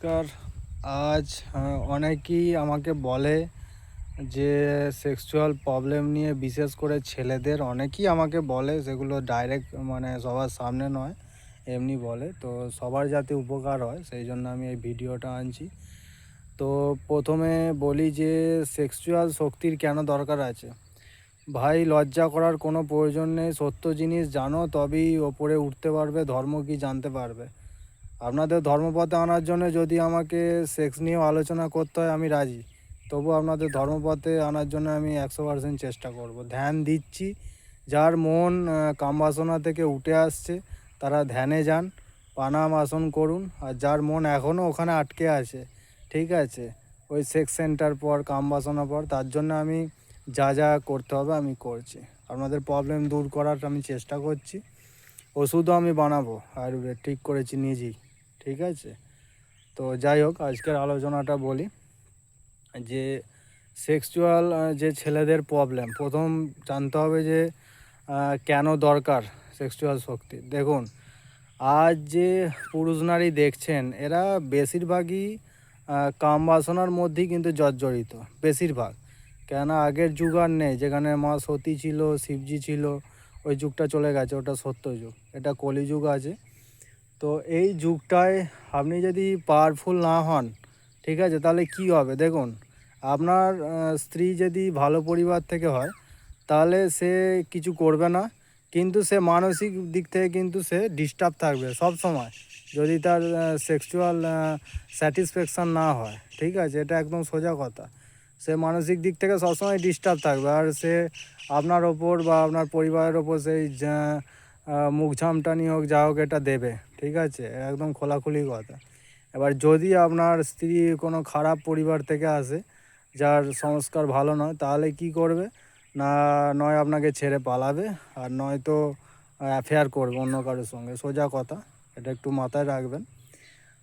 নমস্কার। আজ অনেকেই আমাকে বলে যে সেক্সুয়াল প্রবলেম নিয়ে বিশেষ করে ছেলেদের, অনেকেই আমাকে বলে সেগুলো ডাইরেক্ট মানে সবার সামনে নয়, এমনি বলে। তো সবার যাতে উপকার হয়, সেই জন্য আমি এই ভিডিওটা আনছি। তো প্রথমে বলি যে সেক্সুয়াল শক্তির কেন দরকার আছে? ভাই, লজ্জা করার কোনো প্রয়োজন নেই। সত্য জিনিস জানো, তবেই ওপরে উঠতে পারবে, ধর্ম কি জানতে পারবে? আপনাদের ধর্মপথে আনার জন্য যদি আমাকে সেক্স নিয়েও আলোচনা করতে হয়, আমি রাজি। তবু আপনাদের ধর্মপথে আনার জন্য আমি একশো পার্সেন্ট চেষ্টা করব। ধ্যান দিচ্ছি। যার মন কামবাসনা থেকে উঠে আসছে, তারা ধ্যানে যান প্রাণায়াম আসন করুন। আর যার মন এখনও ওখানে আটকে আছে, ঠিক আছে? ওই সেক্স সেন্টার পর, কামবাসনা পর, তার জন্য আমি যা যা করতে হবে আমি করছি। আপনাদের প্রবলেম দূর করার আমি চেষ্টা করছি। ওষুধও আমি বানাবো, আয়ুর্বেদ, ঠিক করেছি নিজেই। ঠিক আছে? তো যাই হোক, আজকের আলোচনাটা বলি যে সেক্সুয়াল যে ছেলেদের প্রবলেম প্রথম জানতে হবে যে কেন দরকার সেক্সুয়াল শক্তি? দেখুন, আজ যে পুরুষ নারী দেখছেন, এরা বেশিরভাগই কাম বাসনার মধ্যেই কিন্তু জর্জরিত, বেশিরভাগ। কেন আগের যুগ আর নেই, যেখানে মা সতী ছিল, শিবজি ছিল, ওই যুগটা চলে গেছে, ওটা সত্য যুগ। এটা কলিযুগ আছে। তো এই যুগটায় আপনি যদি পাওয়ারফুল না হন, ঠিক আছে, তাহলে কি হবে? দেখুন, আপনার স্ত্রী যদি ভালো পরিবার থেকে হয়, তাহলে সে কিছু করবে না, কিন্তু সে মানসিক দিক থেকে কিন্তু সে ডিস্টার্ব থাকবে সব সময়। যদি তার সেক্সুয়াল স্যাটিসফ্যাকশান না হয়, ঠিক আছে, এটা একদম সোজা কথা। সে মানসিক দিক থেকে সবসময় ডিস্টার্ব থাকবে। আর সে আপনার ওপর বা আপনার পরিবারের ওপর সেই মুখ ঝামটানি হোক, যা হোক এটা দেবে, ঠিক আছে? একদম খোলাখুলি কথা। এবার যদি আপনার স্ত্রী কোনো খারাপ পরিবার থেকে আসে, যার সংস্কার ভালো নয়, তাহলে কি করবে? না, নয় আপনাকে ছেড়ে পালাবে, আর নয়তো অ্যাফেয়ার করবে অন্য কারোর সঙ্গে। সোজা কথা, এটা একটু মাথায় রাখবেন।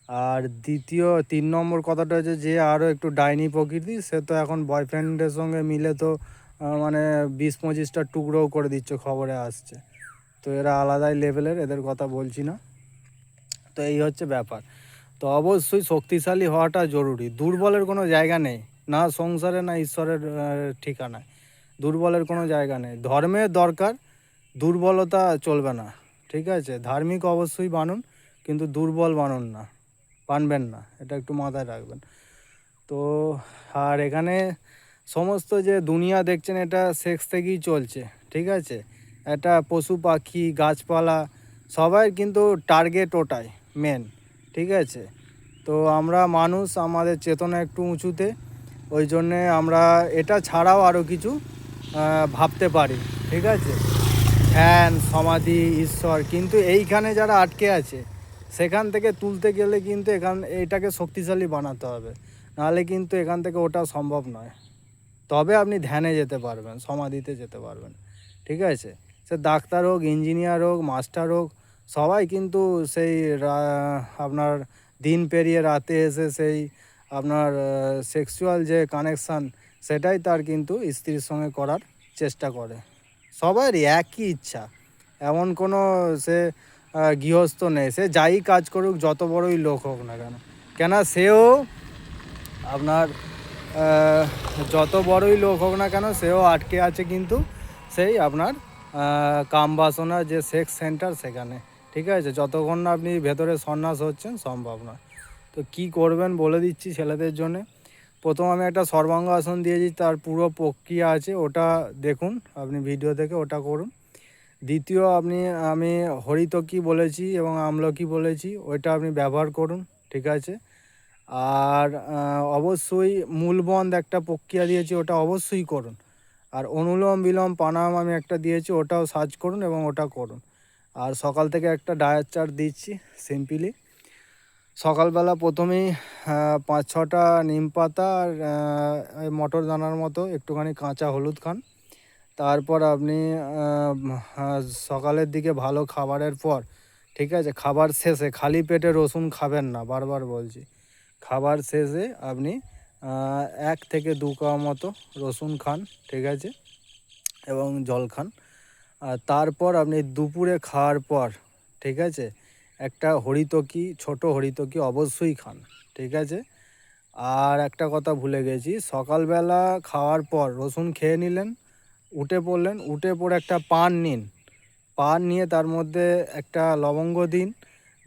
আর দ্বিতীয়, তিন নম্বর কথাটা হচ্ছে যে, আরও একটু ডাইনি প্রকৃতি, সে তো এখন বয়ফ্রেন্ডের সঙ্গে মিলে তো মানে বিশ পঁচিশটা টুকরোও করে দিচ্ছে, খবরে আসছে। তো এরা আলাদাই লেভেলের এদের কথা বলছি না। তো এই হচ্ছে ব্যাপার। তো অবশ্যই শক্তিশালী হওয়াটা জরুরি। দুর্বলের কোনো জায়গা নেই। না সংসারে, না ঈশ্বরের ঠিকানায়। দুর্বলের কোনো জায়গা নেই। ধর্মের দরকার, দুর্বলতা চলবে না। ঠিক আছে? ধার্মিক অবশ্যই বানুন, কিন্তু দুর্বল বানুন না। বানবেন না। এটা একটু মাথায় রাখবেন। তো আর এখানে সমস্ত যে দুনিয়া দেখছেন, এটা সেক্স থেকেই চলছে। ঠিক আছে? এটা পশু পাখি, গাছপালা, সবাই কিন্তু টার্গেট ওটাই মেন ঠিক আছে? তো আমরা মানুষ, আমাদের চেতনা একটু উঁচুতে, ওই জন্যে আমরা এটা ছাড়াও আরও কিছু ভাবতে পারি, ঠিক আছে? ধ্যান, সমাধি, ঈশ্বর, কিন্তু এইখানে যারা আটকে আছে, সেখান থেকে তুলতে গেলে কিন্তু এখান, এটাকে শক্তিশালী বানাতে হবে, নাহলে কিন্তু এখান থেকে ওটা সম্ভব নয়। তবে আপনি ধ্যানে যেতে পারবেন, সমাধিতে যেতে পারবেন, ঠিক আছে? সে ডাক্তার হোক, ইঞ্জিনিয়ার হোক, মাস্টার হোক, সবাই কিন্তু সেই আপনার দিন পেরিয়ে রাতে এসে সেই আপনার সেক্সুয়াল যে কানেকশান সেটাই তার কিন্তু স্ত্রীর সঙ্গে করার চেষ্টা করে। সবারই একই ইচ্ছা। এমন কোনো সে গৃহস্থ নেই। সে যাই কাজ করুক, যত বড়ই লোক হোক না কেন। কেন সেও আপনার যত বড়ই লোক হোক না কেন, সেও আটকে আছে কিন্তু সেই আপনার আহ, কাম বাসনা যে সেক্স সেন্টার সেখানে ঠিক আছে? যতক্ষণ না আপনি ভেতরে সন্ন্যাস হচ্ছেন সম্ভব নয়। তো কি করবেন বলে দিচ্ছি ছেলেদের জন্যে। প্রথম আমি একটা সর্বাঙ্গ আসন দিয়েছি তার পুরো প্রক্রিয়া আছে ওটা দেখুন আপনি ভিডিও থেকে ওটা করুন। দ্বিতীয় আপনি আমি হরিতকি বলেছি এবং আমলকি বলেছি ওইটা আপনি ব্যবহার করুন ঠিক আছে? আর অবশ্যই মূলবন্ধ একটা প্রক্রিয়া দিয়েছি ওটা অবশ্যই করুন। আর অনুলোম বিলোম পানাম আমি একটা দিয়েছি, ওটাও সার্চ করুন এবং ওটা করুন। আর সকাল থেকে একটা ডায়েট চার্ট দিচ্ছি, সিম্পলি। সকালবেলা প্রথমেই পাঁচ ছটা নিম পাতা আর মটর দানার মতো একটুখানি কাঁচা হলুদ খান। তারপর আপনি সকালের দিকে ভালো খাবারের পর, ঠিক আছে, খাবার শেষে, খালি পেটে রসুন খাবেন না, বারবার বলছি। খাবার শেষে আপনি এক থেকে দু কাপ মতো রসুন খান, ঠিক আছে? এবং জল খান। আর তারপর আপনি দুপুরে খাওয়ার পর, ঠিক আছে, একটা হরিতকি, ছোট হরিতকি অবশ্যই খান, ঠিক আছে? আর একটা কথা ভুলে গেছি, সকালবেলা খাওয়ার পর রসুন খেয়ে নিলেন, উঠে পড়লেন, উঠে পড়ে একটা পান নিন। পান নিয়ে তার মধ্যে একটা লবঙ্গ দিন,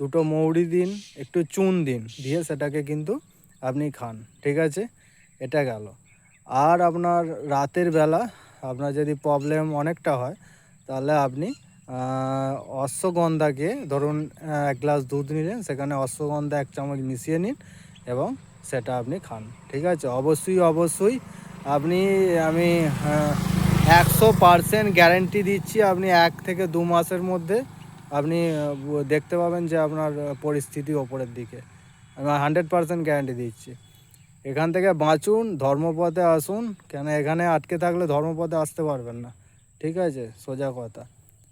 দুটো মৌরি দিন, একটু চুন দিন, দিয়ে সেটাকে কিন্তু আপনি খান, ঠিক আছে? এটা গেল। আর আপনার রাতের বেলা আপনার যদি প্রবলেম অনেকটা হয়, তাহলে আপনি অশ্বগন্ধাকে ধরুন এক গ্লাস দুধ নিলেন, সেখানে অশ্বগন্ধা এক চামচ মিশিয়ে নিন এবং সেটা আপনি খান, ঠিক আছে? অবশ্যই অবশ্যই আপনি, আমি একশো পারসেন্ট গ্যারেন্টি দিচ্ছি আপনি এক থেকে দু মাসের মধ্যে আপনি দেখতে পাবেন যে আপনার পরিস্থিতি ওপরের দিকে। হান্ড্রেড পারসেন্ট গ্যারেন্টি দিচ্ছি। এখান থেকে বাঁচুন, ধর্মপথে আসুন, কেন এখানে আটকে থাকলে ধর্মপথে আসতে পারবেন না। ঠিক আছে? সোজা কথা।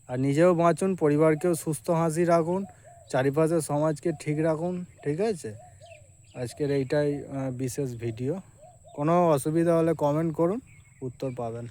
আর নিজেও বাঁচুন, পরিবারকেও সুস্থ হাসি রাখুন, চারিপাশের সমাজকে ঠিক রাখুন, ঠিক আছে? আজকের এইটাই বিশেষ ভিডিও কোনো অসুবিধা হলে কমেন্ট করুন, উত্তর পাবেন।